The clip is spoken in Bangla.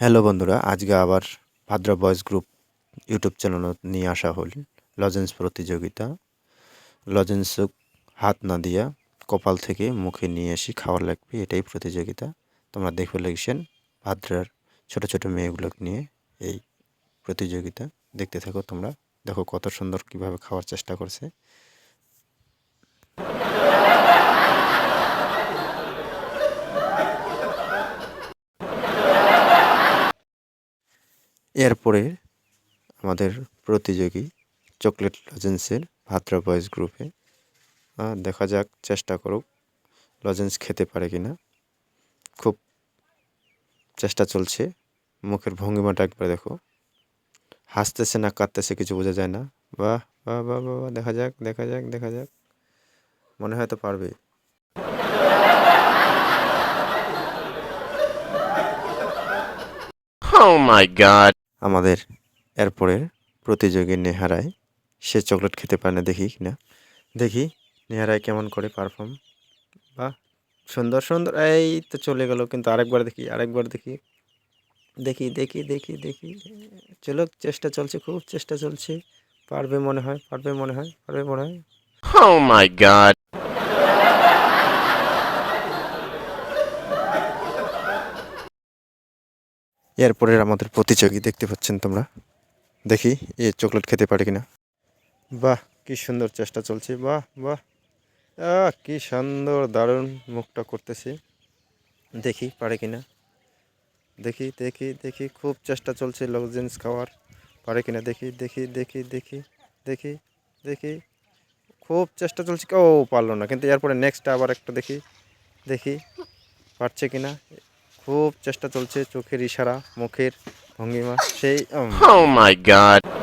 হ্যালো বন্ধুরা, আজকে আবার Bhadra boys group YouTube channel নিয়ে আসা হল লজেন্স প্রতিযোগিতা। লজেন্স হাত না দিয়া কপাল থেকে মুখে নিয়ে এসে খাওয়ার লাগবে, এটাই প্রতিযোগিতা। তোমরা দেখবে লাগছেন ভাদ্রার ছোট ছোট মেয়েগুলোকে নিয়ে এই প্রতিযোগিতা। দেখতে থাকো তোমরা, দেখো কত সুন্দর কীভাবে খাওয়ার চেষ্টা করছে। এরপরে আমাদের প্রতিযোগী চকলেট লজেন্সের ভাদ্রা বয়েজ গ্রুপে দেখা যাক চেষ্টা করুক লজেন্স খেতে পারে কি না। খুব চেষ্টা চলছে মুখের ভঙ্গিমাটা একবার দেখো। হাসতেছে না কাঁদতেছে কিছু বোঝা যায় না। বাহ বাহ বাহ বাহ বাহ, দেখা যাক দেখা যাক দেখা যাক। মনে হয় তো পারবে। Oh my god. আমাদের এরপরের প্রতিযোগী নেহারায় সে চকলেট খেতে পারে না, দেখি না দেখি নেহারায় কেমন করে পারফর্ম বাহ, সুন্দর সুন্দর। এই তো চলে গেল, কিন্তু আরেকবার দেখি আরেকবার দেখি। দেখি দেখি দেখি দেখি। চলো, চেষ্টা চলছে, খুব চেষ্টা চলছে। পারবে মনে হয়, পারবে মনে হয়, পারবে মনে হয়। Oh my god. এরপরের আমাদের প্রতিযোগী দেখতে পাচ্ছেন তোমরা। দেখি, এ চকলেট খেতে পারে কিনা। বাহ, কি সুন্দর চেষ্টা চলছে। বাহ বাহ। কি সুন্দর, দারুণ মুখটা করতেছে। দেখি, পারে কিনা। দেখি দেখি দেখি, খুব চেষ্টা চলছে লজেন্স খাওয়ার। পারে কিনা। দেখি দেখি দেখি দেখি দেখি দেখি। খুব চেষ্টা চলছে। ও, পারল না। কিন্তু এরপরে নেক্সট আবার একটা দেখি। দেখি, পারছে কিনা। খুব চেষ্টা চলছে চোখের ইশারা মুখের ভঙ্গিমা সেই মাই Oh my god.